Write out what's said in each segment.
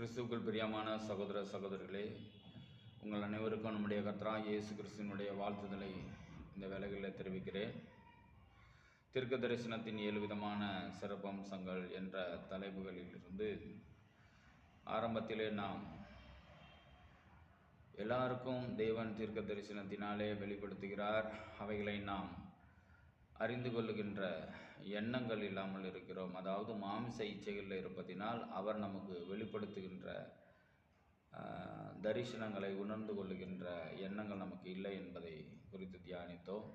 கிறிஸ்துவுக்குள் பிரியமான சகோதர சகோதரிகளே உங்கள் அனைவருக்கும் நம்முடைய கத்ரா இயேசு கிறிஸ்துவனுடைய வாழ்த்துதலை இந்த வேலைகளில் தெரிவிக்கிறேன். திருக்க தரிசனத்தின் ஏழு விதமான சிறப்பம்சங்கள் என்ற தலைப்புகளிலிருந்து ஆரம்பத்திலே நாம் எல்லாருக்கும் தேவன் தீர்க்க தரிசனத்தினாலே வெளிப்படுத்துகிறார். அவைகளை நாம் அறிந்து கொள்ளுகின்ற எண்ணங்கள் இல்லாமல் இருக்கிறோம். அதாவது மாமிச இச்சைகளில் இருப்பதினால் அவர் நமக்கு வெளிப்படுத்துகின்ற தரிசனங்களை உணர்ந்து கொள்ளுகின்ற எண்ணங்கள் நமக்கு இல்லை என்பதை குறித்து தியானித்தோம்.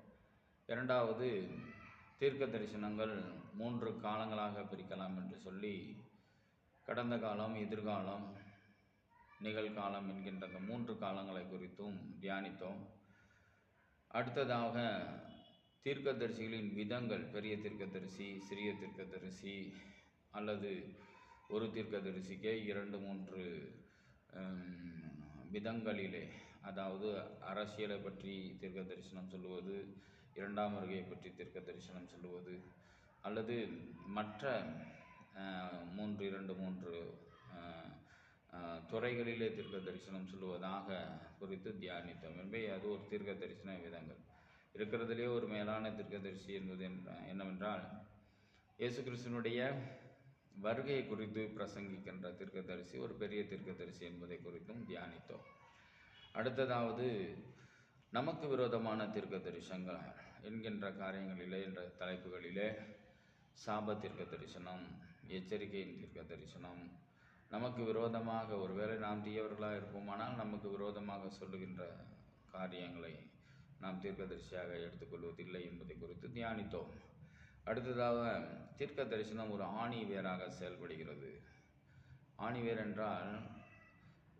இரண்டாவது தீர்க்க தரிசனங்கள் மூன்று காலங்களாக பிரிக்கலாம் என்று சொல்லி கடந்த காலம் எதிர்காலம் நிகழ்காலம் என்கின்ற அந்த மூன்று காலங்களை குறித்தும் தியானித்தோம். அடுத்ததாக தீர்க்கதரிசிகளின் விதங்கள் பெரிய தீர்க்கதரிசி சிறிய தீர்க்கதரிசி அல்லது ஒரு தீர்க்கதரிசிக்கே இரண்டு மூன்று விதங்களிலே அதாவது அரசியலை பற்றி தீர்க்க தரிசனம் சொல்லுவது இரண்டாம் வருகையை பற்றி தீர்க்க தரிசனம் சொல்லுவது அல்லது மற்ற மூன்று இரண்டு மூன்று துறைகளிலே தீர்க்க தரிசனம் சொல்லுவதாக குறித்து தியானித்தோம். என்பதை அது ஒரு தீர்க்க தரிசன விதங்கள். இருக்கிறதுலே ஒரு மேலான தீர்க்கதரிசி என்பது என்ற என்னவென்றால் இயேசு கிறிஸ்துவனுடைய வருகையை குறித்து பிரசங்கிக்கின்ற தீர்க்கதரிசி ஒரு பெரிய தீர்க்கதரிசி என்பதை குறித்தும் தியானித்தோம். அடுத்ததாவது நமக்கு விரோதமான தீர்க்க தரிசனங்கள் என்கின்ற காரியங்களிலே என்ற தலைப்புகளிலே சாப தீர்க்க தரிசனம் எச்சரிக்கையின் தீர்க்க தரிசனம் நமக்கு விரோதமாக ஒருவேளை நாம் தீயவர்களாக இருப்போமானால் நமக்கு விரோதமாக சொல்லுகின்ற காரியங்களை நாம் தீர்க்கதரிசியாக எடுத்துக்கொள்வதில்லை என்பதை குறித்து தியானித்தோம். அடுத்ததாக தீர்க்க தரிசனம் ஒரு ஆணி வேராக செயல்படுகிறது. ஆணி வேர் என்றால்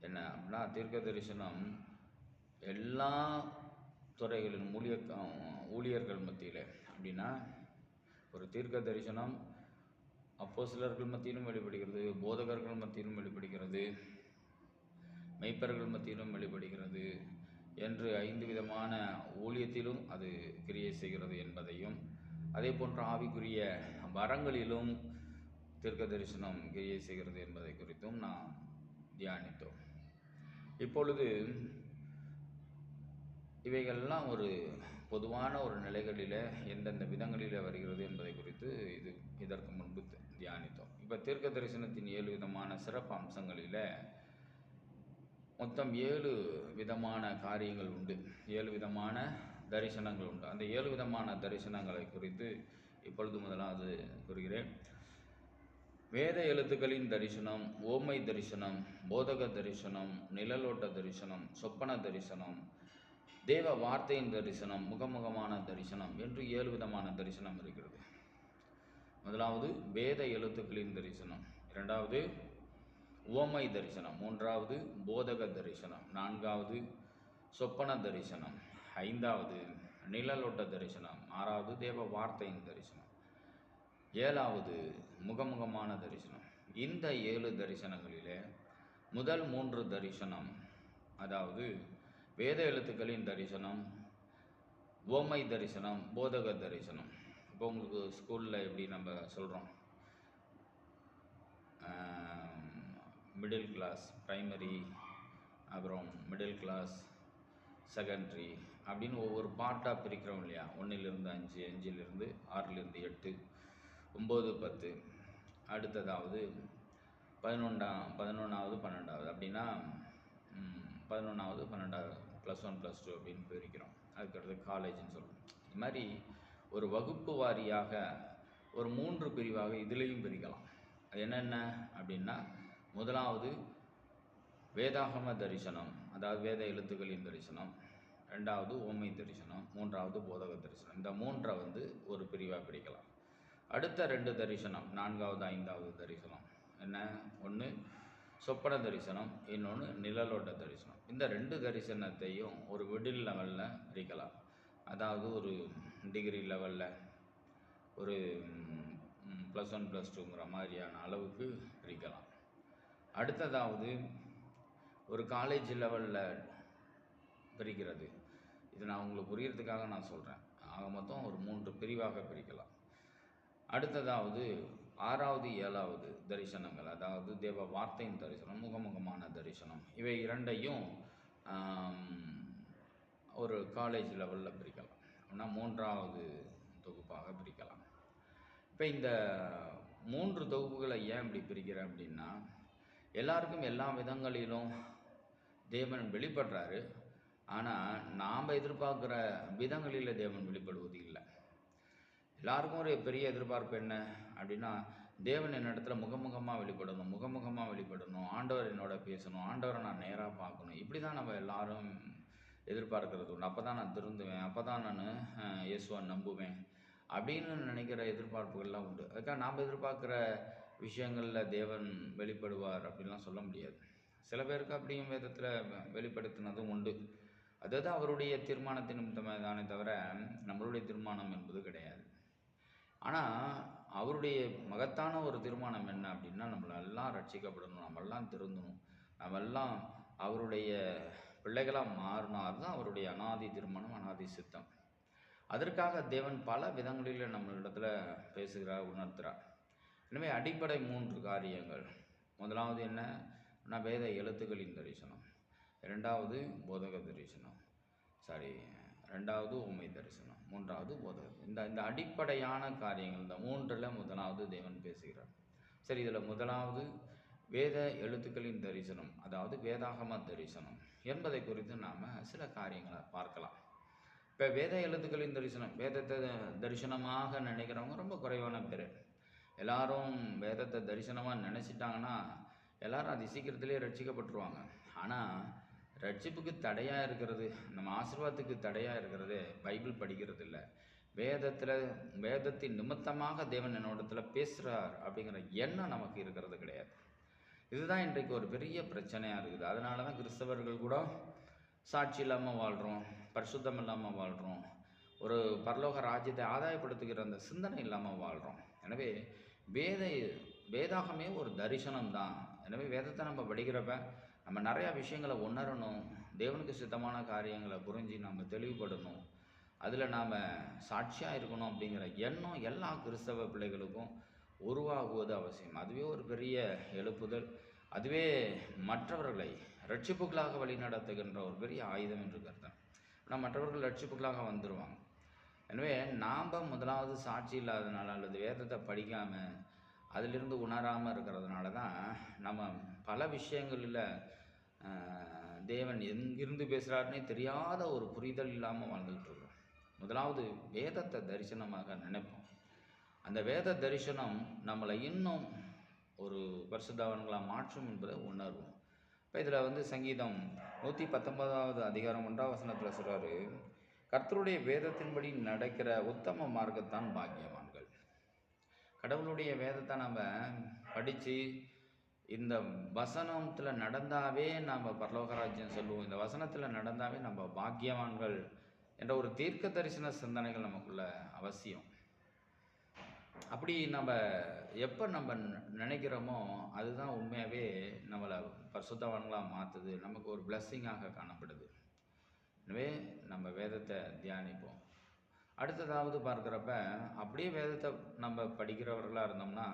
என்ன அப்படின்னா தீர்க்க தரிசனம் எல்லா துறைகளிலும் ஊழிய ஊழியர்கள் மத்தியில் அப்படின்னா ஒரு தீர்க்க தரிசனம் அப்போ சிலர்கள் மத்தியிலும் வெளிப்படுகிறது போதகர்கள் மத்தியிலும் வெளிப்படுகிறது மெய்ப்பர்கள் மத்தியிலும் வெளிப்படுகிறது என்று ஐந்து விதமான ஊழியத்திலும் அது கிரியை செய்கிறது என்பதையும் அதே போன்ற ஆவிக்குரிய வரங்களிலும் தீர்க்க தரிசனம் கிரியை செய்கிறது என்பதை குறித்தும் நாம் தியானித்தோம். இப்பொழுது இவைகள்லாம் ஒரு பொதுவான ஒரு நிலைகளில் எந்தெந்த விதங்களில் வருகிறது என்பதை குறித்து இது இதற்கு முன்பு தியானித்தோம். இப்போ தீர்க்க தரிசனத்தின் ஏழு விதமான சிறப்பு அம்சங்களில் மொத்தம் ஏழு விதமான காரியங்கள் உண்டு. ஏழு விதமான தரிசனங்கள் உண்டு. அந்த ஏழு விதமான தரிசனங்களை குறித்து இப்பொழுது முதலாவது கூறுகிறேன். வேத எழுத்துக்களின் தரிசனம் ஓமை தரிசனம் போதக தரிசனம் நிழலோட்ட தரிசனம் சொப்பன தரிசனம் தேவ வார்த்தையின் தரிசனம் முகமுகமான தரிசனம் என்று ஏழு விதமான தரிசனம் இருக்கிறது. முதலாவது வேத எழுத்துக்களின் தரிசனம். இரண்டாவது ஓமை தரிசனம் மூன்றாவது போதக தரிசனம் நான்காவது சொப்பன தரிசனம் ஐந்தாவது நிழலோட்ட தரிசனம் ஆறாவது தேவ வார்த்தையின் தரிசனம் ஏழாவது முகமுகமான தரிசனம். இந்த ஏழு தரிசனங்களிலே முதல் மூன்று தரிசனம் அதாவது வேத எழுத்துக்களின் தரிசனம் ஓமை தரிசனம் போதக தரிசனம். இப்போ உங்களுக்கு ஸ்கூலில் எப்படி நம்ம சொல்கிறோம் மிடில் கிளாஸ் ப்ரைமரி அப்புறம் மிடில் கிளாஸ் செகண்ட்ரி அப்படின்னு ஒவ்வொரு பார்ட்டாக பிரிக்கிறோம் இல்லையா? ஒன்றிலிருந்து அஞ்சு அஞ்சிலிருந்து ஆறிலிருந்து எட்டு ஒம்பது பத்து. அடுத்ததாவது பதினொன்றாம் பதினொன்றாவது பன்னெண்டாவது. அப்படின்னா பதினொன்றாவது பன்னெண்டாவது ப்ளஸ் ஒன் ப்ளஸ் டூ அப்படின்னு பிரிக்கிறோம். அதுக்கடுத்து காலேஜ்னு சொல்லுவோம் இது மாதிரி ஒரு வகுப்பு வாரியாக ஒரு மூன்று பிரிவாக இதுலேயும் பிரிக்கலாம். அது என்னென்ன? அப்படின்னா முதலாவது வேதாகம தரிசனம் அதாவது வேத எழுத்துக்களின் தரிசனம். ரெண்டாவது ஓமை தரிசனம் மூன்றாவது போதக தரிசனம். இந்த மூன்றை வந்து ஒரு பிரிவாக பிரிக்கலாம். அடுத்த ரெண்டு தரிசனம் நான்காவது ஐந்தாவது தரிசனம். என்ன? ஒன்று சொப்பன தரிசனம் இன்னொன்று நிழலோட்ட தரிசனம். இந்த ரெண்டு தரிசனத்தையும் ஒரு மிடில் லெவலில் பிரிக்கலாம். அதாவது ஒரு டிகிரி லெவலில் ஒரு ப்ளஸ் ஒன் ப்ளஸ் டூங்கிற மாதிரியான அளவுக்கு பிரிக்கலாம். அடுத்ததாவது ஒரு காலேஜ் லெவலில் பிரிக்கிறது. இது நான் உங்களுக்கு புரியறதுக்காக நான் சொல்கிறேன் ஆக மொத்தம் ஒரு மூன்று பிரிவாக பிரிக்கலாம். அடுத்ததாவது ஆறாவது ஏழாவது தரிசனங்கள். அதாவது தேவ வார்த்தையின் தரிசனம் முகமுகமான தரிசனம். இவை இரண்டையும் ஒரு காலேஜ் லெவலில் பிரிக்கலாம். அப்படின்னா மூன்றாவது தொகுப்பாக பிரிக்கலாம். இப்போ இந்த மூன்று தொகுப்புகளை ஏன் இப்படி பிரிக்கிறேன் அப்படின்னா எல்லாருக்கும் எல்லா விதங்களிலும் தேவன் வெளிப்படுறாரு. ஆனால் நாம் எதிர்பார்க்குற விதங்களில் தேவன் வெளிப்படுவது இல்லை. எல்லாருக்கும் ஒரு பெரிய எதிர்பார்ப்பு என்ன அப்படின்னா தேவன் என்னிடத்துல முகமுகமாக வெளிப்படணும் முகமுகமாக வெளிப்படணும் ஆண்டவர் என்னோட பேசணும் ஆண்டவரை நான் நேராக பார்க்கணும். இப்படி தான் நம்ம எல்லாரும் எதிர்பார்க்கறது உண்டு. அப்போ தான் நான் திருந்துவேன் அப்போ தான் நான் இயேசுவை நம்புவேன் அப்படின்னு நினைக்கிற எதிர்பார்ப்புகள்லாம் உண்டு. அதுக்காக நாம் எதிர்பார்க்குற விஷயங்களில் தேவன் வெளிப்படுவார் அப்படின்லாம் சொல்ல முடியாது. சில பேருக்கு அப்படியும் வேதத்தில் வெளிப்படுத்தினதும் உண்டு. அதாவது அவருடைய தீர்மானத்தின் நிமித்தமே தானே தவிர நம்மளுடைய தீர்மானம் என்பது கிடையாது. ஆனால் அவருடைய மகத்தான ஒரு தீர்மானம் என்ன அப்படின்னா நம்மளெல்லாம் ரட்சிக்கப்படணும் நம்மெல்லாம் திருந்தணும் நம்மெல்லாம் அவருடைய பிள்ளைகளாக மாறினார் தான் அவருடைய அனாதி திருமணம் அனாதி சித்தம். அதற்காக தேவன் பல விதங்களில் நம்மளிடத்தில் பேசுகிறார் உணர்த்துகிறார். எனவே அடிப்படை மூன்று காரியங்கள். முதலாவது என்ன? வேத எழுத்துக்களின் தரிசனம். ரெண்டாவது போதக தரிசனம். சாரி ரெண்டாவது உண்மை தரிசனம். மூன்றாவது போதகம் இந்த இந்த அடிப்படையான காரியங்கள் இந்த மூன்றில் முதலாவது தேவன் பேசுகிறார். சரி இதில் முதலாவது வேத எழுத்துக்களின் தரிசனம் அதாவது வேதாகம தரிசனம் என்பதை குறித்து நாம் சில காரியங்களை பார்க்கலாம். இப்போ வேத எழுத்துக்களின் தரிசனம் வேதத்தை தரிசனமாக நினைக்கிறவங்க ரொம்ப குறைவான பேர். எல்லாரும் வேதத்தை தரிசனமாக நினச்சிட்டாங்கன்னா எல்லாரும் அது சீக்கிரத்திலே ரட்சிக்கப்பட்டுருவாங்க. ஆனால் ரட்சிப்புக்கு தடையாக இருக்கிறது நம்ம ஆசீர்வாதத்துக்கு தடையாக இருக்கிறது பைபிள் படிக்கிறது இல்லை. வேதத்தில் வேதத்தின் நிமித்தமாக தேவன் என்னோடத்தில் பேசுகிறார் அப்படிங்கிற எண்ணம் நமக்கு இருக்கிறது கிடையாது. இதுதான் இன்றைக்கு ஒரு பெரிய பிரச்சனையாக இருக்குது. அதனால தான் கிறிஸ்தவர்கள் கூட சாட்சி இல்லாமல் வாழ்கிறோம் பரிசுத்தம் இல்லாமல் வாழ்கிறோம் ஒரு பரலோக ராஜ்யத்தை ஆதாயப்படுத்துகிற அந்த சிந்தனை இல்லாமல் வாழ்கிறோம் எனவே வேத வேதாகமே ஒரு தரிசனம் தான் எனவே வேதத்தை நம்ம படிக்கிறப்ப நம்ம நிறையா விஷயங்களை உணரணும் தேவனுக்கு சித்தமான காரியங்களை புரிஞ்சு நம்ம தெளிவுபடணும் அதில் நாம் சாட்சியாக இருக்கணும் அப்படிங்கிற எண்ணம் எல்லா கிறிஸ்தவ பிள்ளைகளுக்கும் உருவாகுவது அவசியம். அதுவே ஒரு பெரிய எழுப்புதல். அதுவே மற்றவர்களை ரட்சிப்புகளாக வழிநடத்துகின்ற ஒரு பெரிய ஆயுதம் என்று கருத்தேன் ஆனால் மற்றவர்கள் ரட்சிப்புகளாக வந்துடுவாங்க எனவே நாம் முதலாவது சாட்சி இல்லாதனால அல்லது வேதத்தை படிக்காமல் அதிலிருந்து உணராமல் இருக்கிறதுனால தான் நம்ம பல விஷயங்களில் தேவன் எங்கிருந்து பேசுகிறாருன்னே தெரியாத ஒரு புரிதல் இல்லாமல் வாழ்ந்துகிட்டு இருக்கோம் முதலாவது வேதத்தை தரிசனமாக நினைப்போம். அந்த வேத தரிசனம் நம்மளை இன்னும் ஒரு பரிசுத்தவன்களாக மாற்றும் என்பதை உணர்வோம். இப்போ இதில் வந்து சங்கீதம் நூற்றி பத்தொன்பதாவது அதிகாரம் ஒன்றாம் வசனத்தில் சொல்கிறாரு கர்த்தருடைய வேதத்தின்படி நடக்கிற உத்தம மார்க்கத்தான் பாக்கியவான்கள். கடவுளுடைய வேதத்தை நம்ம படித்து இந்த வசனத்தில் நடந்தாவே நம்ம பரலோகராஜ்யம் சொல்லுவோம். இந்த வசனத்தில் நடந்தாவே நம்ம பாக்கியவான்கள் என்ற ஒரு தீர்க்க தரிசன சிந்தனைகள் நமக்குள்ள அவசியம். அப்படி நம்ம எப்போ நம்ம ந- நினைக்கிறோமோ அதுதான் உண்மையாகவே நம்மளை பரிசுத்தவான்களாக மாற்றுது நமக்கு ஒரு பிளஸ்ஸிங்காக காணப்படுது. எனவே நம்ம வேதத்தை தியானிப்போம். அடுத்ததாவது பார்க்குறப்ப அப்படியே வேதத்தை நம்ம படிக்கிறவர்களாக இருந்தோம்னா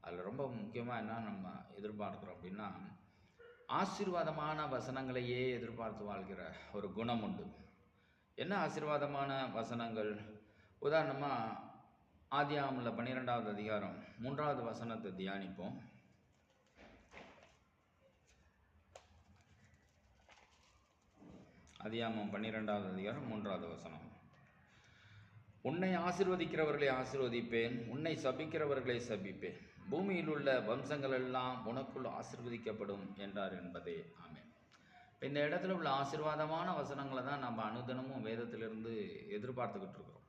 அதில் ரொம்ப முக்கியமாக என்ன நம்ம எதிர்பார்க்குறோம் அப்படின்னா ஆசீர்வாதமான வசனங்களையே எதிர்பார்த்து வாழ்கிற ஒரு குணம் உண்டு. என்ன ஆசீர்வாதமான வசனங்கள்? உதாரணமாக ஆதியாகமில் பன்னிரெண்டாவது அதிகாரம் மூன்றாவது வசனத்தை தியானிப்போம். அதியாமம் பன்னிரெண்டாவது அதிகாரம் மூன்றாவது வசனம். உன்னை ஆசீர்வதிக்கிறவர்களை ஆசீர்வதிப்பேன் உன்னை சபிக்கிறவர்களை சபிப்பேன். பூமியில் உள்ள வம்சங்கள் எல்லாம் உனக்குள் ஆசிர்வதிக்கப்படும் என்றார் என்பதே. ஆமே இந்த இடத்துல உள்ள ஆசீர்வாதமான வசனங்களை தான் நம்ம அனுதினமும் வேதத்திலிருந்து எதிர்பார்த்துக்கிட்டு இருக்கிறோம்.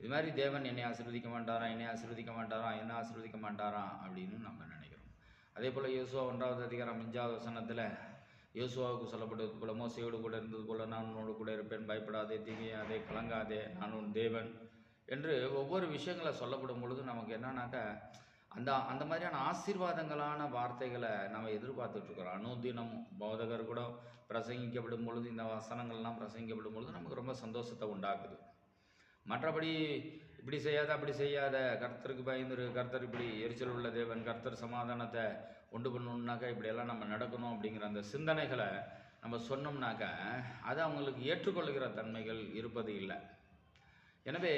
இது மாதிரி தேவன் என்னை ஆசீர்வதிக்க மாட்டாரா என்னை ஆசீர்வதிக்க மாட்டாரா என்ன ஆசீர்வதிக்க மாட்டாரா அப்படின்னு நம்ம நினைக்கிறோம். அதே போல் யோசுவா ஒன்றாவது அதிகாரம் அஞ்சாவது வசனத்தில் யோசுவாவுக்கு சொல்லப்பட்டது போல மோசையோடு கூட இருந்தது போல நான் உன்னோடு கூட இருப்பேன். பயப்படாதே தீமையாதே கலங்காதே நான் உன் தேவன் என்று ஒவ்வொரு விஷயங்களை சொல்லப்படும் பொழுது நமக்கு என்னன்னாக்கா அந்த அந்த மாதிரியான ஆசீர்வாதங்களான வார்த்தைகளை நம்ம எதிர்பார்த்துட்ருக்குறோம் அனுதினம் போதகர் கூட பிரசங்கிக்கப்படும் பொழுது இந்த வசனங்கள்லாம் பிரசங்கிக்கப்படும் பொழுது நமக்கு ரொம்ப சந்தோஷத்தை உண்டாக்குது. மற்றபடி இப்படி செய்யாத அப்படி செய்யாத கர்த்தருக்கு பயந்துரு கர்த்தர் இப்படி எரிச்சல் உள்ள தேவன் கர்த்தர் சமாதானத்தை கொண்டு பண்ணணுன்னாக்கா இப்படியெல்லாம் நம்ம நடக்கணும் அப்படிங்கிற அந்த சிந்தனைகளை நம்ம சொன்னோம்னாக்கா அது அவங்களுக்கு ஏற்றுக்கொள்கிற தன்மைகள் இருப்பது இல்லை. எனவே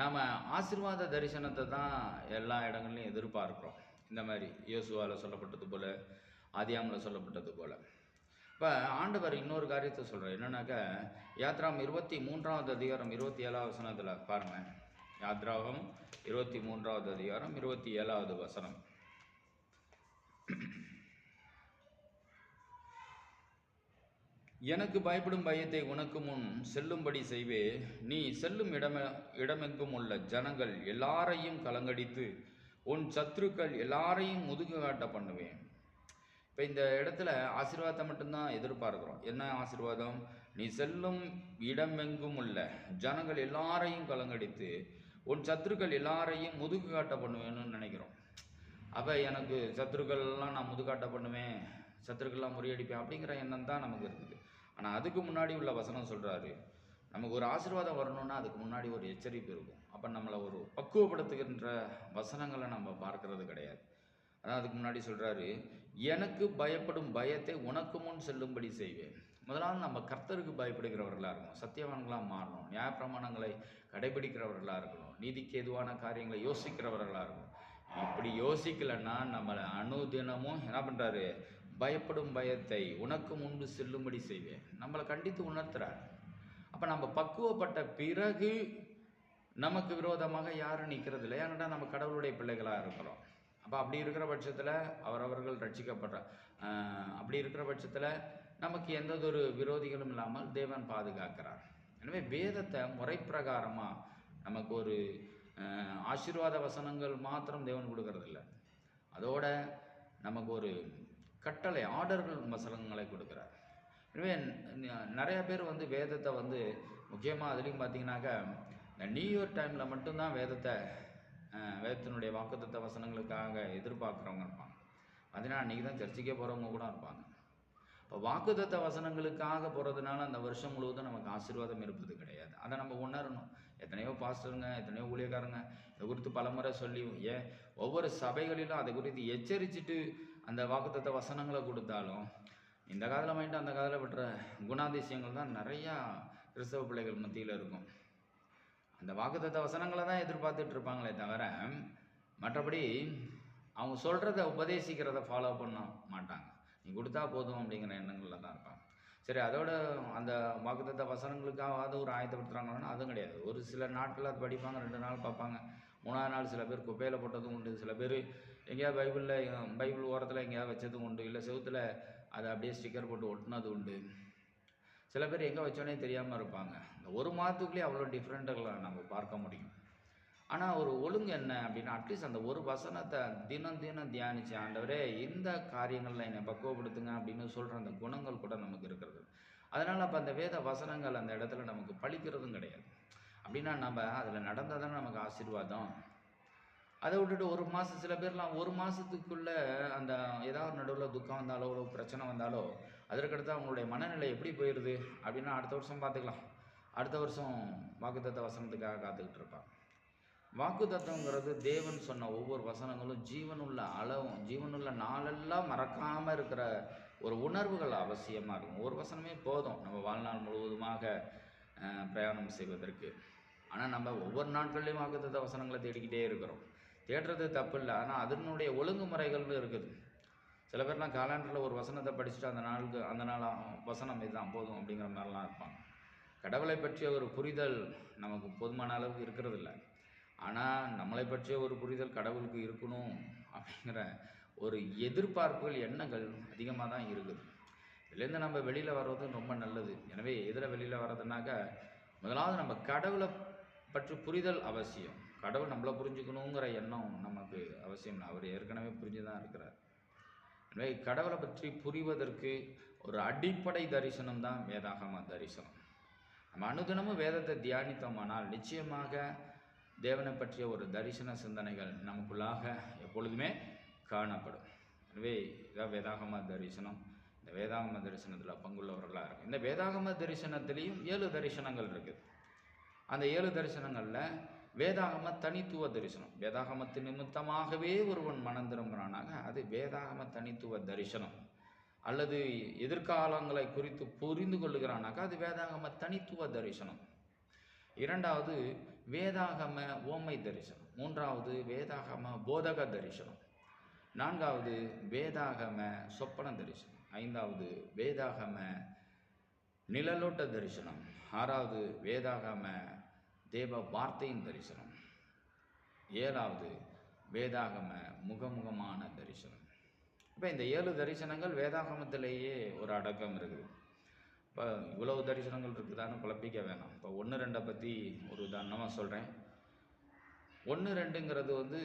நாம் ஆசீர்வாத தரிசனத்தை தான் எல்லா இடங்கள்லையும் எதிர்பார்க்குறோம். இந்த மாதிரி இயேசுவால் சொல்லப்பட்டது போல் ஆதியாமில் சொல்லப்பட்டது போல். இப்போ ஆண்டவர் இன்னொரு காரியத்தை சொல்கிறார் என்னன்னாக்கா யாத்ராம் இருபத்தி மூன்றாவது அதிகாரம் இருபத்தி ஏழாவது வசனத்தில் பாருங்கள் யாத்ராகம் இருபத்தி மூன்றாவது அதிகாரம் இருபத்தி ஏழாவது வசனம். எனக்கு பயப்படும் பயத்தை உனக்கு முன் செல்லும்படி செய்வே. நீ செல்லும் இடம இடமெங்கும் உள்ள ஜனங்கள் எல்லாரையும் கலங்கடித்து உன் சத்துருக்கள் எல்லாரையும் முதுகு காட்ட பண்ணுவேன். இப்போ இந்த இடத்துல ஆசீர்வாதத்தை மட்டும்தான் எதிர்பார்க்குறோம். என்ன ஆசீர்வாதம்? நீ செல்லும் இடமெங்கும் உள்ள ஜனங்கள் எல்லாரையும் கலங்கடித்து உன் சத்துருக்கள் எல்லாரையும் முதுகு காட்ட பண்ணுவேன்னு நினைக்கிறோம். அப்போ எனக்கு சத்துருக்கள்லாம் நான் முதுகாட்ட பண்ணுவேன் சத்துருக்கள்லாம் முறியடிப்பேன் அப்படிங்கிற எண்ணம் தான் நமக்கு இருக்குது. ஆனால் அதுக்கு முன்னாடி உள்ள வசனம் சொல்கிறாரு நமக்கு ஒரு ஆசீர்வாதம் வரணும்னா அதுக்கு முன்னாடி ஒரு எச்சரிப்பு இருக்கும். அப்போ நம்மளை ஒரு பக்குவப்படுத்துகின்ற வசனங்களை நம்ம பார்க்கறது கிடையாது. அதான் அதுக்கு முன்னாடி சொல்கிறாரு எனக்கு பயப்படும் பயத்தை உனக்கு முன் செல்லும்படி செய்வேன். முதலாவது நம்ம கர்த்தருக்கு பயப்படுகிறவர்களாக இருக்கணும். சத்தியவான்களாக மாறணும். நியாயப்பிரமாணங்களை கடைபிடிக்கிறவர்களாக இருக்கணும். நீதிக்கு எதுவான காரியங்களை யோசிக்கிறவர்களாக இருக்கணும். இப்படி யோசிக்கலைன்னா நம்மளை அணுதினமும் என்ன பண்ணுறாரு பயப்படும் பயத்தை உனக்கு முன்பு செல்லும்படி செய்வேன். நம்மளை கண்டித்து உணர்த்துறார். அப்போ நம்ம பக்குவப்பட்ட பிறகு நமக்கு விரோதமாக யாரும் நிற்கிறது இல்லை ஏன்னா நம்ம கடவுளுடைய பிள்ளைகளாக இருக்கிறோம். அப்போ அப்படி இருக்கிற பட்சத்தில் அவரவர்கள் ரட்சிக்கப்படுற அப்படி இருக்கிற பட்சத்தில் நமக்கு எந்ததொரு விரோதிகளும் இல்லாமல் தேவன் பாதுகாக்கிறார். எனவே வேதத்தை முறைப்பிரகாரமாக நமக்கு ஒரு ஆசீர்வாத வசனங்கள் மாத்திரம் தேவன் கொடுக்கறதில்ல. அதோட நமக்கு ஒரு கட்டளை ஆர்டர்கள் வசனங்களை கொடுக்குறார். எனவே நிறைய பேர் வந்து வேதத்தை வந்து முக்கியமாக அதுலேயும் பார்த்தீங்கன்னாக்கா இந்த நியூ இயர் டைமில் மட்டும்தான் வேதத்தை வேதத்தினுடைய வாக்குத்த வசனங்களுக்காக எதிர்பார்க்குறவங்க இருப்பாங்க. பார்த்தீங்கன்னா அன்றைக்கி தான் சர்ச்சைக்கே போகிறவங்க கூட இருப்பாங்க. இப்போ வாக்குத்த வசனங்களுக்காக போகிறதுனால அந்த வருஷம் முழுவதும் நமக்கு ஆசீர்வாதம் இருப்பது கிடையாது. அதை நம்ம உணரணும். எத்தனையோ பாஸ்டருங்க எத்தனையோ ஊழியக்காரங்க இதை குறித்து பலமுறை சொல்லி ஏன் ஒவ்வொரு சபைகளிலும் அதை குறித்து எச்சரிச்சுட்டு அந்த வாக்குத்த வசனங்களை கொடுத்தாலும் இந்த காதில் வாங்கிட்டு அந்த காதில் பெற்ற குணாதிசயங்கள் தான் நிறையா கிறிஸ்தவ பிள்ளைகள் மத்தியில் இருக்கும். அந்த வாக்குத்த வசனங்களை தான் எதிர்பார்த்துட்டு இருப்பாங்களே தவிர மற்றபடி அவங்க சொல்கிறத உபதேசிக்கிறத ஃபாலோ பண்ண மாட்டாங்க. நீ கொடுத்தா போதும் அப்படிங்கிற எண்ணங்களில் தான் இருப்பாங்க. சரி அதோட அந்த வாக்குத்த வசனங்களுக்காவது ஒரு ஆயத்தப்படுத்துகிறாங்கன்னா அதுவும் கிடையாது. ஒரு சில நாட்கள் அது படிப்பாங்க ரெண்டு நாள் பார்ப்பாங்க. மூணாவது நாள் சில பேர் குப்பையில் போட்டதும் உண்டு. சில பேர் எங்கேயாவது பைபிளில் பைபிள் ஓரத்தில் எங்கேயாவது வச்சதும் உண்டு. இல்லை செவுத்தில் அதை அப்படியே ஸ்டிக்கர் போட்டு ஒட்டினது உண்டு. சில பேர் எங்கே வச்சோன்னே தெரியாமல் இருப்பாங்க. இந்த ஒரு மாதத்துக்குள்ளேயே அவ்வளோ டிஃப்ரெண்ட்டுகளை நம்ம பார்க்க முடியும். ஆனால் ஒரு ஒழுங்கு என்ன அப்படின்னா அட்லீஸ்ட் அந்த ஒரு வசனத்தை தினம் தினம் தியானிச்சு ஆண்டவரே இந்த காரியங்களில் என்னை பக்குவப்படுத்துங்க அப்படின்னு சொல்கிற அந்த குணங்கள் கூட நமக்கு இருக்கிறது. அதனால் அப்போ அந்த வேத வசனங்கள் அந்த இடத்துல நமக்கு பழிக்கிறதும் கிடையாது. அப்படின்னா நம்ம அதில் நடந்தால் தானே நமக்கு ஆசீர்வாதம். அதை விட்டுட்டு ஒரு மாதம் சில பேர்லாம் ஒரு மாதத்துக்குள்ளே அந்த ஏதாவது நடுவில் துக்கம் வந்தாலோ ஒரு பிரச்சனை வந்தாலோ அதற்கடுத்து அவங்களுடைய மனநிலை எப்படி போயிடுது அப்படின்னா அடுத்த வருஷம் பார்த்துக்கலாம். அடுத்த வருஷம் வாக்குத்த வசனத்துக்காக காத்துக்கிட்டு இருப்பாங்க. வாக்குத்தத்தங்கிறது தேவன் சொன்ன ஒவ்வொரு வசனங்களும் ஜீவனுள்ள அளவும் ஜீவனுள்ள நாளெல்லாம் மறக்காமல் இருக்கிற ஒரு உணர்வுகள் அவசியமாக இருக்கும். ஒரு வசனமே போதும். நம்ம வாழ்நாள் முழுவதுமாக பிரயாணம் செய்வதற்கு. ஆனால் நம்ம ஒவ்வொரு நாட்கள்லேயும் வாக்குத்தத்த வசனங்களை தேடிக்கிட்டே இருக்கிறோம். தேடுறது தப்பு இல்லை ஆனால் அதனுடைய ஒழுங்குமுறைகள்னு இருக்குது. சில பேர்லாம் காலாண்டரில் ஒரு வசனத்தை படிச்சுட்டு அந்த நாளுக்கு அந்த நாள் வசனம் இதுதான் போதும் அப்படிங்கிற மாதிரிலாம் இருப்பாங்க. கடவுளை பற்றிய ஒரு புரிதல் நமக்கு போதுமான அளவுக்கு இருக்கிறது இல்லை ஆனால் நம்மளை பற்றிய ஒரு புரிதல் கடவுளுக்கு இருக்கணும் அப்படிங்கிற ஒரு எதிர்பார்ப்புகள் எண்ணங்கள் அதிகமாக தான் இருக்குது. இதுலேருந்து நம்ம வெளியில் வர்றது ரொம்ப நல்லது. எனவே எதில் வெளியில் வர்றதுனாக்கா முதலாவது நம்ம கடவுளை பற்றி புரிதல் அவசியம். கடவுள் நம்மளை புரிஞ்சுக்கணுங்கிற எண்ணம் நமக்கு அவசியம். அவர் ஏற்கனவே புரிஞ்சு தான் இருக்கிறார். எனவே கடவுளை பற்றி புரிவதற்கு ஒரு அடிப்படை தரிசனம் தான் வேதாகம தரிசனம். நம்ம அனுதினமும் வேதத்தை தியானித்தோமானால் நிச்சயமாக தேவனை பற்றிய ஒரு தரிசன சிந்தனைகள் நமக்குள்ளாக எப்பொழுதுமே காணப்படும். எனவே இதான் வேதாகம தரிசனம். இந்த வேதாகம தரிசனத்தில் பங்குள்ளவர்களாக இருக்கும் இந்த வேதாகம தரிசனத்திலையும் ஏழு தரிசனங்கள் இருக்குது. அந்த ஏழு தரிசனங்களில் வேதாகம தனித்துவ தரிசனம். வேதாகமத்து நிமித்தமாகவே ஒருவன் மனம் திரும்புகிறானாக அது வேதாகம தனித்துவ தரிசனம். அல்லது எதிர்காலங்களை குறித்து புரிந்து கொள்ளுகிறானாக்கா அது வேதாகம தனித்துவ தரிசனம். இரண்டாவது வேதாகம ஓமை தரிசனம். மூன்றாவது வேதாகம போதக தரிசனம். நான்காவது வேதாகம சொப்பன தரிசனம். ஐந்தாவது வேதாகம நிழலோட்ட தரிசனம். ஆறாவது வேதாகம தேவ வார்த்தையின் தரிசனம். ஏழாவது வேதாகம முகமுகமான தரிசனம். இப்போ இந்த ஏழு தரிசனங்கள் வேதாகமத்திலேயே ஒரு அடக்கம் இருக்குது. இப்போ இவ்வளவு தரிசனங்கள் இருக்குதான்னு குழப்பிக்க வேணாம். இப்போ ஒன்று ரெண்டை பற்றி ஒரு உதாரணமாக சொல்கிறேன் ஒன்று ரெண்டுங்கிறது வந்து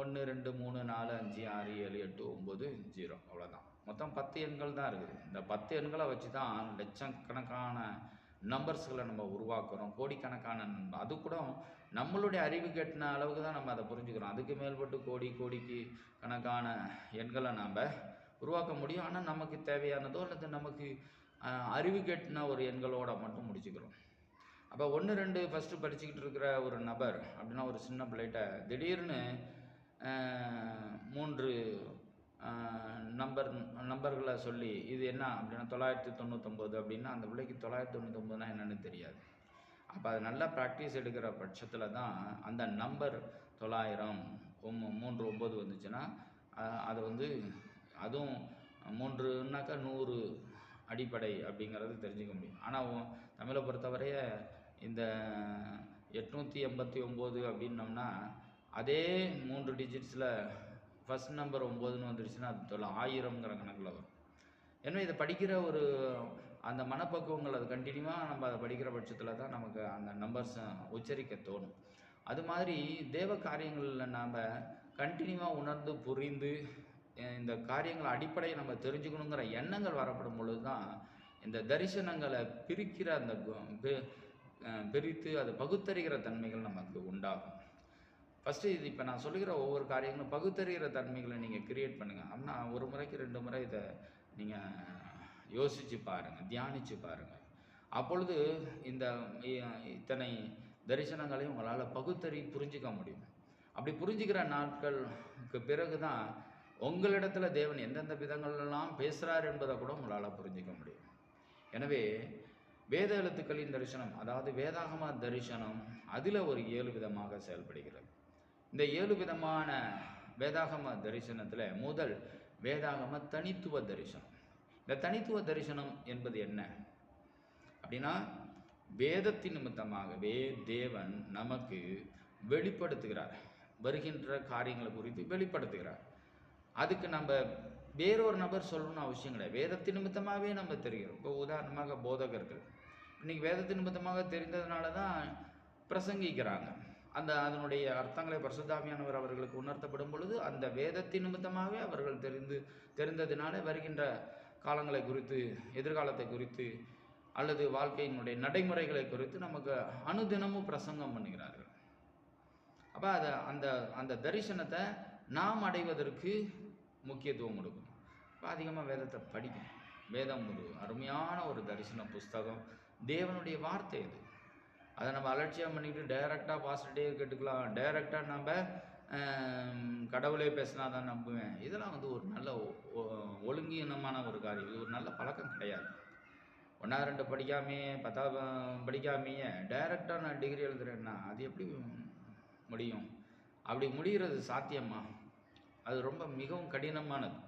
ஒன்று ரெண்டு மூணு நாலு அஞ்சு ஆறு ஏழு எட்டு ஒம்பது ஜீரோ அவ்வளோதான் மொத்தம் பத்து எண்கள் தான் இருக்குது. இந்த பத்து எண்களை வச்சு தான் லட்சக்கணக்கான நம்பர்ஸ்களை நம்ம உருவாக்குறோம். கோடிக்கணக்கான அது கூட நம்மளுடைய அறிவு கெட்டின அளவுக்கு தான் நம்ம அதை புரிஞ்சுக்கிறோம். அதுக்கு மேல்பட்டு கோடி கோடிக்கு கணக்கான எண்களை நாம் உருவாக்க முடியும். ஆனால் நமக்கு தேவையானதோ அல்லது நமக்கு அறிவு கெட்டின ஒரு எண்களோட மட்டும் முடிச்சுக்கிறோம். அப்போ ஒன்று ரெண்டு ஃபஸ்ட்டு படிச்சுக்கிட்டு இருக்கிற ஒரு நபர் அப்படின்னா ஒரு சின்ன பிள்ளைகிட்ட திடீர்னு மூன்று நம்பர் நம்பர்களை சொல்லி இது என்ன அப்படின்னா தொள்ளாயிரத்தி தொண்ணூத்தொம்பது அப்படின்னா அந்த பிள்ளைக்கு தொள்ளாயிரத்தி தொண்ணூத்தொம்பதுனா என்னென்னு தெரியாது. அப்போ அது நல்லா ப்ராக்டிஸ் எடுக்கிற பட்சத்தில் தான் அந்த நம்பர் தொள்ளாயிரம் மூன்று ஒம்பது வந்துச்சுன்னா அதை வந்து அதுவும் மூன்றுனாக்கா நூறு அடிப்படை அப்படிங்கிறது தெரிஞ்சுக்க முடியும். ஆனால் தமிழை பொறுத்தவரைய இந்த எட்நூற்றி எண்பத்தி ஒம்பது அப்படின்னோம்னா அதே மூன்று டிஜிட்ஸில் ஃபஸ்ட் நம்பர் ஒம்போதுன்னு வந்துடுச்சுன்னா அது தொள்ள ஆயிரம்ங்கிற கணக்கில் வரும். ஏன்னா இதை படிக்கிற ஒரு அந்த மனப்பக்குவங்கள் அது கண்டினியூவாக நம்ம அதை படிக்கிற பட்சத்தில் தான் நமக்கு அந்த நம்பர்ஸை உச்சரிக்க தோணும். அது மாதிரி தேவ காரியங்களில் நாம் கண்டினியூவாக உணர்ந்து புரிந்து இந்த காரியங்களை அடிப்படையை நம்ம தெரிஞ்சுக்கணுங்கிற எண்ணங்கள் வரப்படும் பொழுது தான் இந்த தரிசனங்களை பிரிக்கிற அந்த பிரித்து அதை பகுத்தறிகிற தன்மைகள் நமக்கு உண்டாகும். ஃபஸ்ட்டு இது இப்போ நான் சொல்லுகிற ஒவ்வொரு காரியங்களும் பகுத்தறிகிற தன்மைகளை நீங்கள் கிரியேட் பண்ணுங்கள் அப்படின்னா ஒரு முறைக்கு ரெண்டு முறை இதை நீங்கள் யோசித்து பாருங்கள் தியானித்து பாருங்கள் அப்பொழுது இந்த இத்தனை தரிசனங்களையும் உங்களால் பகுத்தறி புரிஞ்சிக்க முடியும். அப்படி புரிஞ்சுக்கிற நாட்களுக்கு பிறகு தான் உங்களிடத்தில் தேவன் எந்தெந்த விதங்கள்லாம் பேசுகிறார் என்பதை கூட உங்களால் புரிஞ்சிக்க முடியும். எனவே வேத எழுத்துக்களின் தரிசனம் அதாவது வேதாகம தரிசனம் அதில் ஒரு ஏழு விதமாக செயல்படுகிறது. இந்த ஏழு விதமான வேதாகம தரிசனத்தில் முதல் வேதாகம தனித்துவ தரிசனம். இந்த தனித்துவ தரிசனம் என்பது என்ன? அப்படின்னா வேதத்தின் நிமித்தமாகவே தேவன் நமக்கு வெளிப்படுத்துகிறார். வருகின்ற காரியங்களை குறித்து வெளிப்படுத்துகிறார். அதுக்கு நம்ம வேறொரு நபர் சொல்லணும்னு அவசியம் கிடையாது. வேதத்தின் நிமித்தமாகவே நம்ம தெரிகிறோம். இப்போ உதாரணமாக போதகர்கள். இன்னைக்கு வேதத்தின் நிமித்தமாக தெரிந்ததுனால தான் பிரசங்கிக்கிறாங்க. அந்த அதனுடைய அர்த்தங்களை பரிசுத்தாமியானவர் அவர்களுக்கு உணர்த்தப்படும் பொழுது அந்த வேதத்தின் நிமித்தமாகவே அவர்கள் தெரிந்து தெரிந்ததினாலே வருகின்ற காலங்களை குறித்து எதிர்காலத்தை குறித்து அல்லது வாழ்க்கையினுடைய நடைமுறைகளை குறித்து நமக்கு அனுதினமும் பிரசங்கம் பண்ணுகிறார்கள். அப்போ அதை அந்த அந்த தரிசனத்தை நாம் அடைவதற்கு முக்கியத்துவம் கொடுக்கணும். இப்போ அதிகமாக வேதத்தை படிக்கணும். வேதம் ஒரு அருமையான ஒரு தரிசன புஸ்தகம். தேவனுடைய வார்த்தை அது. அதை நம்ம அலட்சியம் பண்ணிக்கிட்டு டைரெக்டாக பாஸ்டர்டே கேட்டுக்கலாம். டைரெக்டாக நம்ம கடவுளே பேசினா தான் நம்புவேன். இதெல்லாம் வந்து ஒரு நல்ல ஒழுங்கீனமான ஒரு காரியம். இது ஒரு நல்ல பழக்கம் கிடையாது. ஒன்றா ரெண்டு படிக்காமையே பத்தாவது படிக்காமையே டைரெக்டாக நான் டிகிரி எழுதுறேன்னா அது எப்படி முடியும்? அப்படி முடிகிறது சாத்தியமா? அது ரொம்ப மிகவும் கடினமானது.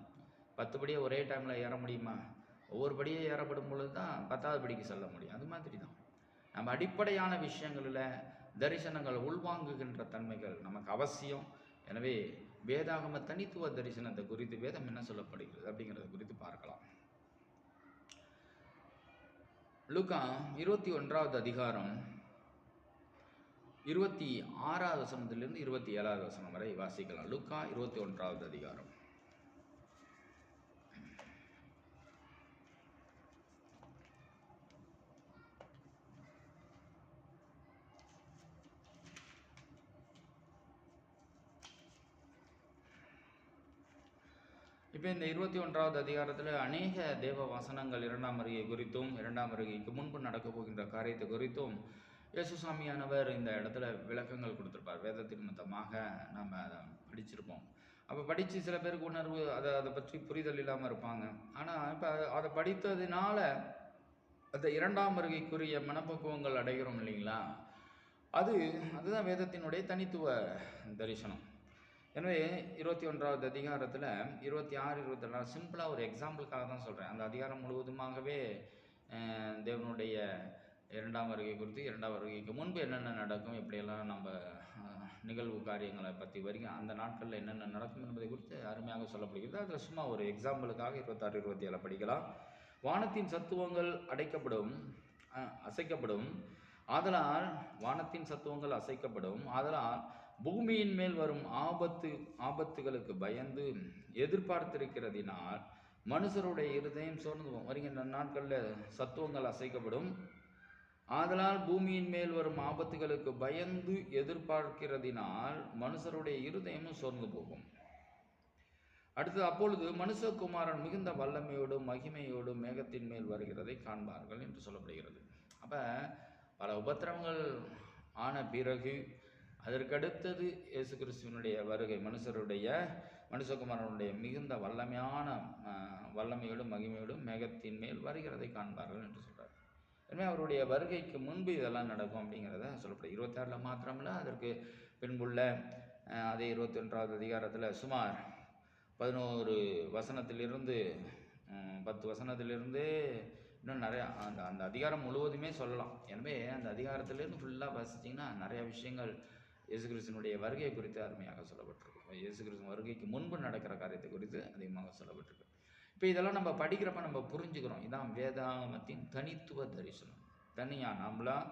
பத்து படியை ஒரே டைமில் ஏற முடியுமா? ஒவ்வொரு படியை ஏறப்படும் பொழுது தான் பத்தாவது படிக்கு செல்ல முடியும். அது மாதிரி தான் நம்ம அடிப்படையான விஷயங்களில் தரிசனங்கள் உள்வாங்குகின்ற தன்மைகள் நமக்கு அவசியம். எனவே வேதாகம தனித்துவ தரிசனத்தை குறித்து வேதம் என்ன சொல்லப்படுகிறது அப்படிங்கிறத குறித்து பார்க்கலாம். லுக்கா இருபத்தி ஒன்றாவது அதிகாரம் இருபத்தி ஆறாவது வசனத்திலிருந்து இருபத்தி ஏழாவது வசனம் வரை வாசிக்கலாம். லுக்கா இருபத்தி ஒன்றாவது அதிகாரம். இப்போ இந்த இருபத்தி ஒன்றாவது அதிகாரத்தில் அநேக தேவ வசனங்கள் இரண்டாம் வருகை குறித்தும் இரண்டாம் வருகைக்கு முன்பு நடக்கப் போகின்ற காரியத்தை குறித்தும் இயேசுசாமியானவர் இந்த இடத்துல விளக்கங்கள் கொடுத்துருப்பார். வேதத்தின் மொத்தமாக நம்ம அதை படிச்சிருப்போம். அப்போ படித்து சில பேருக்கு உணர்வு அதை அதை பற்றி புரிதல் இல்லாமல் இருப்பாங்க. ஆனால் இப்போ அதை படித்ததினால அந்த இரண்டாம் வருகைக்குரிய மனப்பக்குவங்கள் அடைகிறோம் இல்லைங்களா? அது அதுதான் வேதத்தினுடைய தனித்துவ தரிசனம். எனவே இருபத்தி ஒன்றாவது அதிகாரத்தில் இருபத்தி ஆறு இருபத்தி ரெண்டாம் சிம்பிளாக ஒரு எக்ஸாம்பிளுக்காக தான் சொல்கிறேன் அந்த அதிகாரம் முழுவதுமாகவே தேவனுடைய இரண்டாம் வருகை குறித்து இரண்டாம் வருகைக்கு முன்பு என்னென்ன நடக்கும் எப்படியெல்லாம் நம்ம நிகழ்வு காரியங்களை பற்றி வரைக்கும் அந்த நாட்களில் என்னென்ன நடக்கும் என்பதை குறித்து அருமையாக சொல்லப்படுகிறது. அதில் சும்மா ஒரு எக்ஸாம்பிளுக்காக இருபத்தாறு இருபத்தி ஏழு படிக்கலாம். வானத்தின் சத்துவங்கள் அடைக்கப்படும் அசைக்கப்படும். ஆதலால் வானத்தின் சத்துவங்கள் அசைக்கப்படும். ஆதலால் பூமியின் மேல் வரும் ஆபத்து ஆபத்துகளுக்கு பயந்து எதிர்பார்த்திருக்கிறதினால் மனுஷருடைய இருதயம் சோர்ந்து வருகின்ற நாட்களில் சத்துவங்கள் அசைக்கப்படும். ஆதலால் பூமியின் மேல் வரும் ஆபத்துகளுக்கு பயந்து எதிர்பார்க்கிறதினால் மனுஷருடைய இருதயமும் சோர்ந்து போகும். அடுத்து அப்பொழுது மனுஷகுமாரன் மிகுந்த வல்லமையோடும் மகிமையோடும் மேகத்தின் மேல் வருகிறதை காண்பார்கள் என்று சொல்லப்படுகிறது. அப்போ பல உபத்திரவங்கள் ஆன பிறகு அதற்கடுத்தது இயேசு கிறிஸ்துவனுடைய வருகை மனுஷருடைய மனுஷகுமாரனுடைய மிகுந்த வல்லமையான வல்லமையோடும் மகிமையோடும் மேகத்தின் மேல் வருகிறதை காண்பார்கள் என்று சொல்கிறார் எனவே அவருடைய வருகைக்கு முன்பு இதெல்லாம் நடக்கும் அப்படிங்கிறத சொல்லப்படுது. இருபத்தாறில் மாத்திரமில்ல அதற்கு பின்புள்ள அதே இருபத்தி ஒன்றாவது அதிகாரத்தில் சுமார் பதினோரு வசனத்திலிருந்து பத்து வசனத்திலிருந்து இன்னும் நிறையா அந்த அந்த அதிகாரம் முழுவதுமே சொல்லலாம். எனவே அந்த அதிகாரத்திலேருந்து ஃபுல்லாக வாசிச்சிங்கன்னா நிறையா விஷயங்கள் இயேசு கிருஷ்ணனுடைய வருகை குறித்து அருமையாக சொல்லப்பட்டிருக்கு இயேசு கிறிஸ்துவ வருகைக்கு முன்பு நடக்கிற காரியத்தை குறித்து அதிகமாக சொல்லப்பட்டிருக்கு இப்போ இதெல்லாம் நம்ம படிக்கிறப்ப நம்ம புரிஞ்சுக்கிறோம். இதான் வேதாகமத்தின் தனித்துவ தரிசனம். தனியாக நம்மளாம்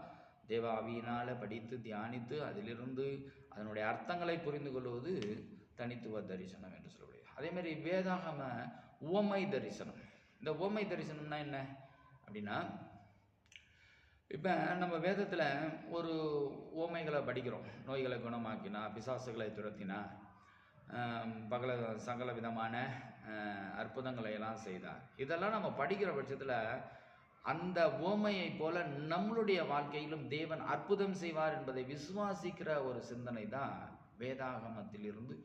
தேவாவியினால் படித்து தியானித்து அதிலிருந்து அதனுடைய அர்த்தங்களை புரிந்து கொள்வது தனித்துவ தரிசனம் என்று சொல்லப்படுகிறது அதேமாதிரி வேதாகம உவமை தரிசனம். இந்த உவமை தரிசனம்னா என்ன? அப்படின்னா இப்போ நம்ம வேதத்தில் ஒரு ஓமைகளை படிக்கிறோம். நோய்களை குணமாக்கினா பிசாசுகளை துரத்தினா பகல சகல விதமான அற்புதங்களை எல்லாம் செய்தார். இதெல்லாம் நம்ம படிக்கிற பட்சத்தில் அந்த ஓமையை போல நம்மளுடைய வாழ்க்கையிலும் தேவன் அற்புதம் செய்வார் என்பதை விசுவாசிக்கிற ஒரு சிந்தனை தான் வேதாகமத்திலிருந்து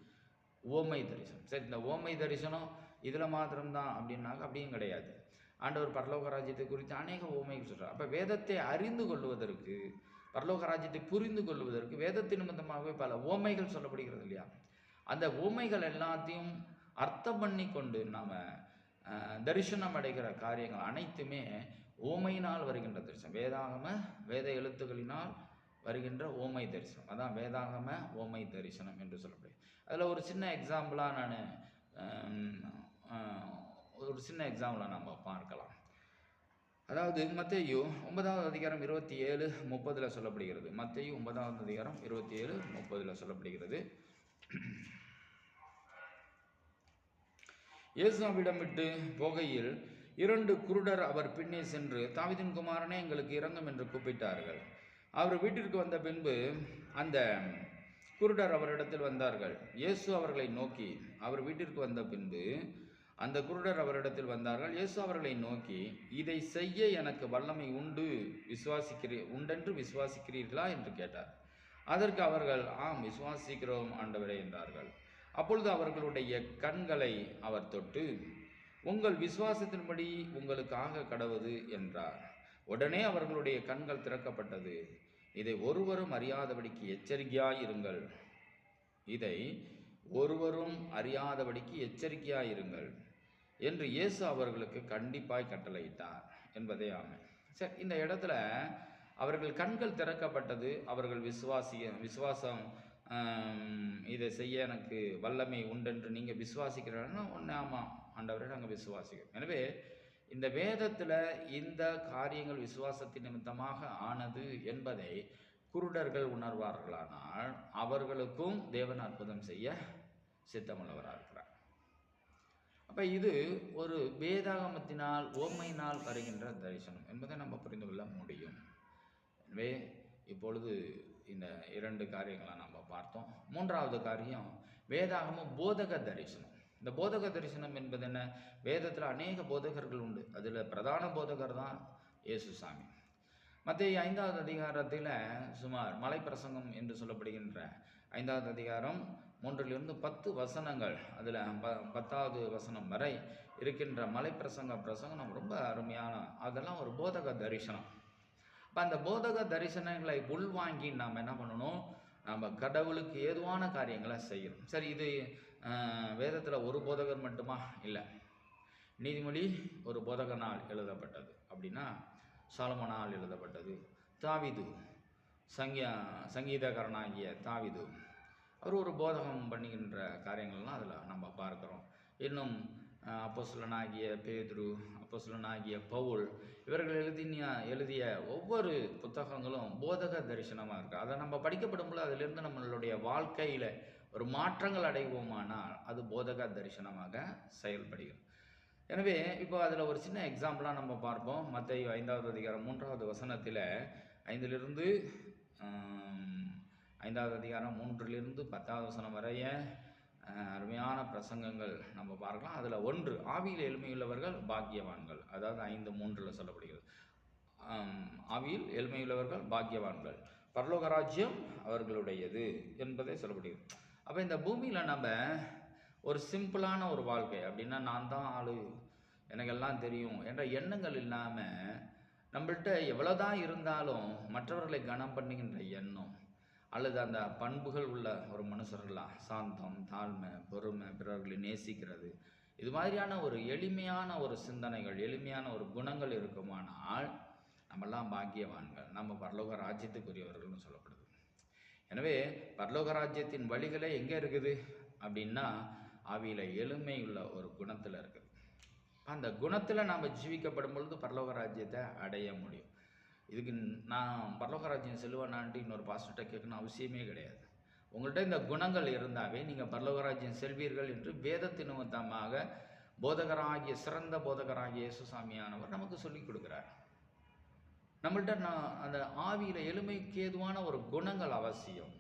ஓமை தரிசனம். சரி இந்த ஓமை தரிசனம் இதில் மாத்திரம்தான் அப்படின்னாக்க அப்படியும் கிடையாது. ஆண்டவர் பரலோக ராஜ்யத்தை குறித்து அநேக ஓமைகள் சொல்கிறார் அப்போ வேதத்தை அறிந்து கொள்வதற்கு பரலோக ராஜ்யத்தை புரிந்து கொள்வதற்கு வேதத்தின் நிமித்தமாகவே பல ஓமைகள் சொல்லப்படுகிறது இல்லையா? அந்த ஓமைகள் எல்லாத்தையும் அர்த்தம் பண்ணி கொண்டு நாம் தரிசனம் அடைகிற காரியங்கள் அனைத்துமே ஓமையினால் வருகின்ற தரிசனம். வேதாகம வேத எழுத்துக்களினால் வருகின்ற ஓமை தரிசனம். அதான் வேதாகம ஓமை தரிசனம் என்று சொல்லப்படுது அதில் ஒரு சின்ன எக்ஸாம்பிளாக நான் ஒரு சின்ன எக்ஸாம்பிளாக நம்ம பார்க்கலாம். அதாவது மத்தேயு ஒன்பதாவது அதிகாரம் இருபத்தி ஏழு முப்பதில் சொல்லப்படுகிறது. மத்தேயு ஒன்பதாவது அதிகாரம் இருபத்தி ஏழு முப்பதில் சொல்லப்படுகிறது. இயேசுவிடம் விட்டு போகையில் இரண்டு குருடர் அவர் பின்னே சென்று தாவிதின் குமாரனே எங்களுக்கு இறங்கும் என்று கூப்பிட்டார்கள். அவர் வீட்டிற்கு வந்த பின்பு அந்த குருடர் அவரிடத்தில் வந்தார்கள். இயேசு அவர்களை நோக்கி அவர் வீட்டிற்கு வந்த பின்பு அந்த குருடர் அவரிடத்தில் வந்தார்கள். இயேசு அவர்களை நோக்கி இதை செய்ய எனக்கு வல்லமை உண்டு விசுவாசிக்கிறீ உண்டென்று விசுவாசிக்கிறீர்களா? என்று கேட்டார். அதற்கு அவர்கள் ஆம் விசுவாசிக்கிறோம் ஆண்டவரே என்றார்கள். அப்பொழுது அவர்களுடைய கண்களை அவர் தொட்டு உங்கள் விசுவாசத்தின்படி உங்களுக்கு கடவுது என்றார். உடனே அவர்களுடைய கண்கள் திறக்கப்பட்டது. இதை ஒருவரும் அறியாதபடிக்கு எச்சரிக்கையாயிருங்கள் இதை ஒருவரும் அறியாதபடிக்கு எச்சரிக்கையாயிருங்கள் என்று இயேசு அவர்களுக்கு கண்டிப்பாய் கட்டளையிட்டார் என்பதே ஆமை. சரி இந்த இடத்துல அவர்கள் கண்கள் திறக்கப்பட்டது அவர்கள் விசுவாசிய விசுவாசம் இதை செய்ய எனக்கு வல்லமை உண்டென்று நீங்கள் விசுவாசிக்கிறாங்கன்னா ஒன்று ஆமாம் ஆண்டவரை நாங்கள் விசுவாசிக்கிறோம். எனவே இந்த வேதத்தில் இந்த காரியங்கள் விசுவாசத்தின் நிமித்தமாக ஆனது என்பதை குருடர்கள் உணர்வார்களானால் அவர்களுக்கும் தேவன் அற்புதம் செய்ய சித்தமுள்ளவராக இருக்கிறார். அப்போ இது ஒரு வேதாகமத்தினால் ஓமையினால் வருகின்ற தரிசனம் என்பதை நம்ம புரிந்து கொள்ள முடியும். எனவே இப்பொழுது இந்த இரண்டு காரியங்களை நம்ம பார்த்தோம். மூன்றாவது காரியம் வேதாகமும் போதக தரிசனம். இந்த போதக தரிசனம் என்பது என்ன? வேதத்தில் அநேக போதகர்கள் உண்டு. அதில் பிரதான போதகர் தான் இயேசுசாமி. மற்ற ஐந்தாவது அதிகாரத்தில் சுமார் மலை பிரசங்கம் என்று சொல்லப்படுகின்ற ஐந்தாவது அதிகாரம் மூன்றிலிருந்து பத்து வசனங்கள் அதில் ப பத்தாவது வசனம் வரை இருக்கின்ற மலை பிரசங்க பிரசங்கம் ரொம்ப அருமையான அதெல்லாம் ஒரு போதக தரிசனம். இப்போ அந்த போதக தரிசனங்களை உள்வாங்கி நாம் என்ன பண்ணணும்? நம்ம கடவுளுக்கு ஏதுவான காரியங்களை செய்யணும். சரி இது வேதத்தில் ஒரு போதகர் மட்டுமா? இல்லை. நீதிமொழி ஒரு போதகனால் எழுதப்பட்டது. அப்படின்னா சாலமோனால் எழுதப்பட்டது. தாவிது சங்கியா சங்கீதகரனாகிய தாவிது அவர் ஒரு போதகம் பண்ணுகின்ற காரியங்கள்லாம் அதில் நம்ம பார்க்குறோம். இன்னும் அப்போஸ்லனாகிய பேதுரு அப்போஸ்லனாகிய பவுல் இவர்கள் எழுதின எழுதிய ஒவ்வொரு புத்தகங்களும் போதக தரிசனமாக இருக்குது அதை நம்ம படிக்கப்படும்போது அதிலிருந்து நம்மளுடைய வாழ்க்கையில் ஒரு மாற்றங்கள் அடைவோமானால் அது போதக தரிசனமாக செயல்படுகிறது. எனவே இப்போ அதில் ஒரு சின்ன எக்ஸாம்பிளாக நம்ம பார்ப்போம். மற்ற ஐந்தாவது அதிகாரம் மூன்றாவது வசனத்தில் ஐந்திலிருந்து ஐந்தாவது அதிகாரம் மூன்றிலிருந்து பத்தாவது வசனம் வரைய அருமையான பிரசங்கங்கள் நம்ம பார்க்கலாம். அதில் ஒன்று ஆவியில் எளிமையுள்ளவர்கள் பாக்கியவான்கள். அதாவது ஐந்து மூன்றில் சொல்லப்படுகிறது. ஆவியில் எளிமையுள்ளவர்கள் பாக்கியவான்கள். பரலோகராஜ்யம் அவர்களுடையது என்பதை சொல்லப்படுகிறது. அப்போ இந்த பூமியில் நம்ம ஒரு சிம்பிளான ஒரு வாழ்க்கை அப்படின்னா நான் தான் ஆளு எனக்கெல்லாம் தெரியும் என்ற எண்ணங்கள் இல்லாமல் நம்மள்கிட்ட எவ்வளோதான் இருந்தாலும் மற்றவர்களை கனம் பண்ணுகின்ற எண்ணம் அல்லது அந்த பண்புகள் உள்ள ஒரு மனுஷர்களா சாந்தம் தாழ்மை பொறுமை பிறர்களை நேசிக்கிறது. இது மாதிரியான ஒரு எளிமையான ஒரு சிந்தனைகள் எளிமையான ஒரு குணங்கள் இருக்குமானால் நம்மெல்லாம் பாக்கியவான்கள். நம்ம பரலோக ராஜ்யத்துக்குரியவர்கள்னு சொல்லப்படுது. எனவே பரலோக ராஜ்யத்தின் வழிகளே எங்கே இருக்குது? அப்படின்னா அவையில் எளிமை உள்ள ஒரு குணத்தில் இருக்குது. அந்த குணத்தில் நாம் ஜீவிக்கப்படும் பொழுது பரலோக ராஜ்யத்தை அடைய முடியும். இதுக்கு நான் பரலோகராஜ்யம் செல்வேனான்ட்டு இன்னொரு பாஸ்டர்கிட்ட கேட்கணும் அவசியமே கிடையாது. உங்கள்கிட்ட இந்த குணங்கள் இருந்தாவே நீங்கள் பரலோகராஜ்யம் செல்வீர்கள் என்று வேதத்தின் நிமித்தமாக போதகராகிய சிறந்த போதகராகிய இயேசுசாமியானவர் நமக்கு சொல்லிக் கொடுக்குறார். நம்மள்கிட்ட நான் அந்த ஆவியில் எளிமைக்கு ஏதுவான ஒரு குணங்கள் அவசியம்.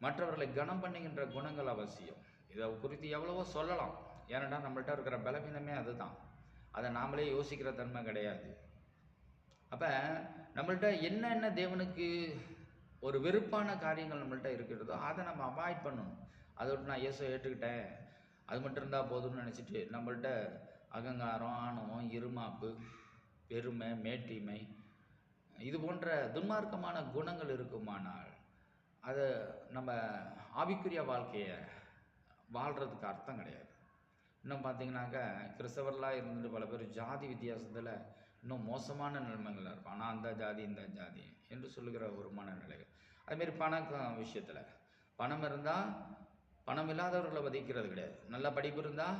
மற்றவர்களை கனம் பண்ணுகின்ற குணங்கள் அவசியம். இதை குறித்து எவ்வளவோ சொல்லலாம். ஏன்னா நம்மள்ட்ட இருக்கிற பலவீனமே அதுதான். அதை நாமளே யோசிக்கிற தன்மை கிடையாது. அப்போ நம்மள்ட்ட என்னென்ன தேவனுக்கு ஒரு வெறுப்பான காரியங்கள் நம்மள்ட்ட இருக்கிறதோ அதை நம்ம அவாய்ட் பண்ணணும். அதை விட்டு நான் இயேசு ஏற்றுக்கிட்டேன். அது மட்டும் இருந்தால் போதும்னு நினச்சிட்டு நம்மள்ட்ட அகங்காரம் ஆணவம் இருமாப்பு பெருமை மேட்டிமை இது போன்ற துன்மார்க்கமான குணங்கள் இருக்குமானால் அதை நம்ம ஆவிக்குரிய வாழ்க்கையை வாழ்கிறதுக்கு அர்த்தம் கிடையாது. இன்னும் பார்த்தீங்கன்னாக்கா கிறிஸ்தவர்களாக இருந்துட்டு பல பேர் ஜாதி வித்தியாசத்தில் இன்னும் மோசமான நிலைமைகளில் இருக்கும். ஆனால் அந்த ஜாதி இந்த ஜாதி என்று சொல்லுகிற ஒரு மனநிலைகள். அதுமாரி பண விஷயத்தில் பணம் இருந்தால் பணம் இல்லாதவர்களை மதிக்கிறது கிடையாது. நல்ல படிப்பு இருந்தால்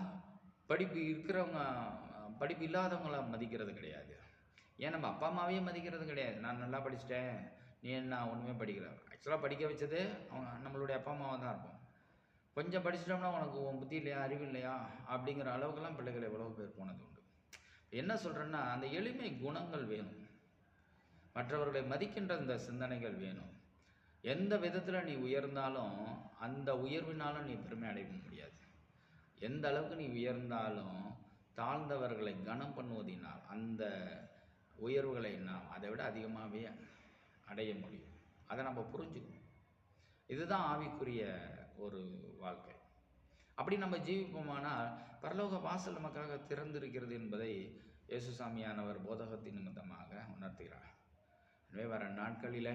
படிப்பு இருக்கிறவங்க படிப்பு இல்லாதவங்கள மதிக்கிறது கிடையாது. ஏன் நம்ம அப்பா அம்மாவையே மதிக்கிறது கிடையாது. நான் நல்லா படிச்சிட்டேன். நீ என்ன ஒன்றுமே படிக்கிற ஆக்சுவலாக படிக்க வச்சதே அவங்க நம்மளுடைய அப்பா அம்மாவை தான் இருப்போம். கொஞ்சம் படிச்சிட்டோம்னா உனக்கு உன் புத்தி இல்லையா அறிவு இல்லையா அப்படிங்கிற அளவுக்கெல்லாம் பிள்ளைகள் எவ்வளோ பேர் போனது உண்டு. என்ன சொல்கிறேன்னா அந்த எளிமை குணங்கள் வேணும். மற்றவர்களை மதிக்கின்ற இந்த சிந்தனைகள் வேணும். எந்த விதத்தில் நீ உயர்ந்தாலும் அந்த உயர்வினாலும் நீ பெருமை அடைய முடியாது. எந்த அளவுக்கு நீ உயர்ந்தாலும் தாழ்ந்தவர்களை கனம் பண்ணுவதினால் அந்த உயர்வுகளை நாம் அதை விட அதிகமாகவே அடைய முடியும். அதை நம்ம புரிஞ்சுக்கணும். இதுதான் ஆவிக்குரிய ஒரு வாழ்க்கை. அப்படி நம்ம ஜீவிப்போமானால் பரலோக வாசல் நமக்காக திறந்திருக்கிறது என்பதை இயேசுசாமியானவர் போதகத்தின் நிமித்தமாக உணர்த்துகிறார். எனவே வர நாட்களில்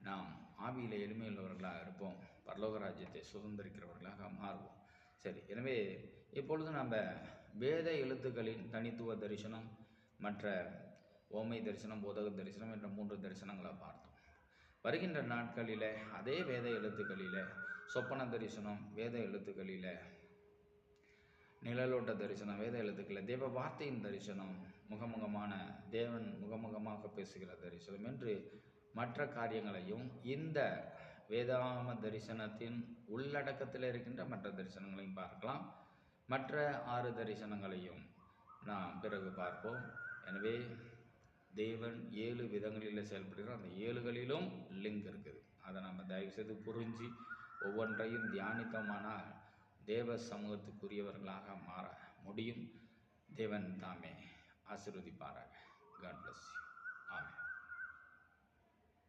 நாம் ஆவியில் எளிமையுள்ளவர்களாக இருப்போம். பரலோக ராஜ்யத்தை சுதந்திரிக்கிறவர்களாக மாறுவோம். சரி எனவே இப்பொழுது நம்ம வேத எழுத்துக்களின் தனித்துவ தரிசனம் மற்ற ஓமை தரிசனம் போதக தரிசனம் என்ற மூன்று தரிசனங்களை பார்த்தோம். வருகின்ற நாட்களில் அதே வேத எழுத்துக்களில் சொப்பன தரிசனம் வேத எழுத்துக்களில் நிழலோட்ட தரிசனம் வேத எழுத்துக்கள் தேவ வார்த்தையின் தரிசனம் முகமுகமான தேவன் முகமுகமாக பேசுகிற தரிசனம் என்று மற்ற காரியங்களையும் இந்த வேதாம தரிசனத்தின் உள்ளடக்கத்தில் இருக்கின்ற மற்ற தரிசனங்களையும் பார்க்கலாம். மற்ற ஆறு தரிசனங்களையும் நாம் பிறகு பார்ப்போம். எனவே தேவன் ஏழு விதங்களில் செயல்படுகிறோம் அந்த ஏழுகளிலும் லிங்க் இருக்குது. அதை நம்ம தயவு செய்து புரிஞ்சு ஒவ்வொன்றையும் தியானித்தோமானால் தேவ சமூகத்துக்குரியவர்களாக மாற முடியும். தேவன் தாமே ஆசிர்வதிப்பாராக. God bless you